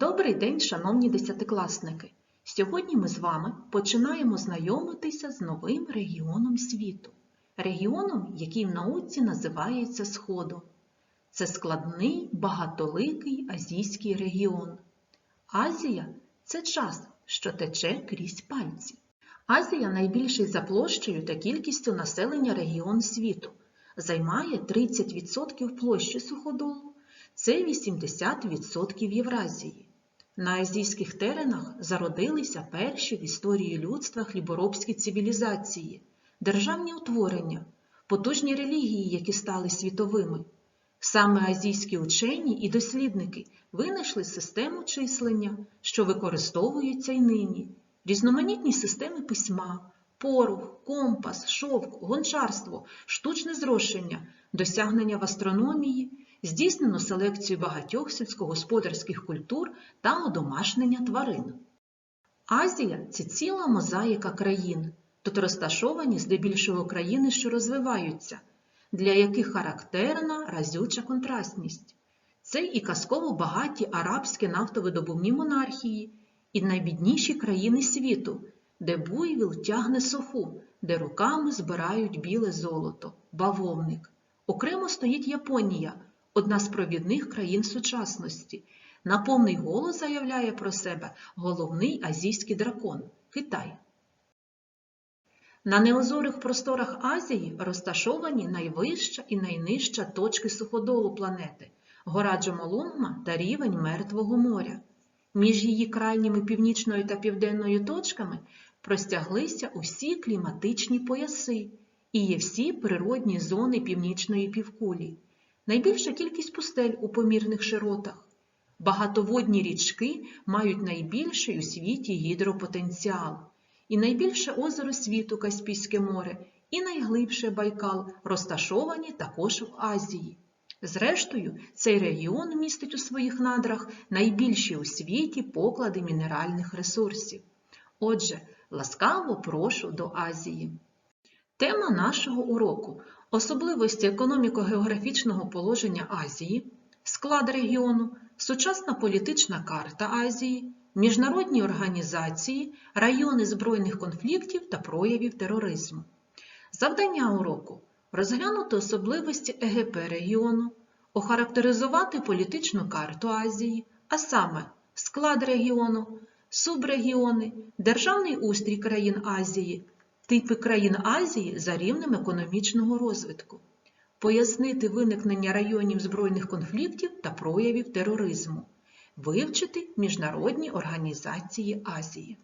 Добрий день, шановні десятикласники! Сьогодні ми з вами починаємо знайомитися з новим регіоном світу, регіоном, який в науці називається Сходом. Це складний багатоликий азійський регіон. Азія це час, що тече крізь пальці. Азія найбільший за площею та кількістю населення регіон світу. Займає 30% площі суходолу, це 80% Євразії. На азійських теренах зародилися перші в історії людства хліборобські цивілізації, державні утворення, потужні релігії, які стали світовими. Саме азійські учені і дослідники винайшли систему числення, що використовується й нині, різноманітні системи письма, порох, компас, шовк, гончарство, штучне зрошення, досягнення в астрономії, здійснено селекцію багатьох сільськогосподарських культур та одомашнення тварин. Азія це ціла мозаїка країн. Тут розташовані здебільшого країни, що розвиваються, для яких характерна разюча контрастність. Це і казково багаті арабські нафтовидобувні монархії, і найбідніші країни світу, де буйвіл тягне соху, де руками збирають біле золото, бавовник. Окремо стоїть Японія, одна з провідних країн сучасності. На повний голос заявляє про себе головний азійський дракон Китай. На неозорих просторах Азії розташовані найвища і найнижча точки суходолу планети гора Джомолунгма та рівень Мертвого моря. Між її крайніми північною та південною точками простяглися усі кліматичні пояси і є всі природні зони північної півкулі, найбільша кількість пустель у помірних широтах. Багатоводні річки мають найбільший у світі гідропотенціал, і найбільше озеро світу Каспійське море, і найглибше Байкал розташовані також в Азії. Зрештою, цей регіон містить у своїх надрах найбільші у світі поклади мінеральних ресурсів. Отже, ласкаво прошу до Азії. Тема нашого уроку особливості економіко-географічного положення Азії, склад регіону, сучасна політична карта Азії, міжнародні організації, райони збройних конфліктів та проявів тероризму. Завдання уроку розглянути особливості ЕГП регіону, охарактеризувати політичну карту Азії, а саме склад регіону, субрегіони, державний устрій країн Азії, типи країн Азії за рівнем економічного розвитку, пояснити виникнення районів збройних конфліктів та проявів тероризму, вивчити міжнародні організації Азії.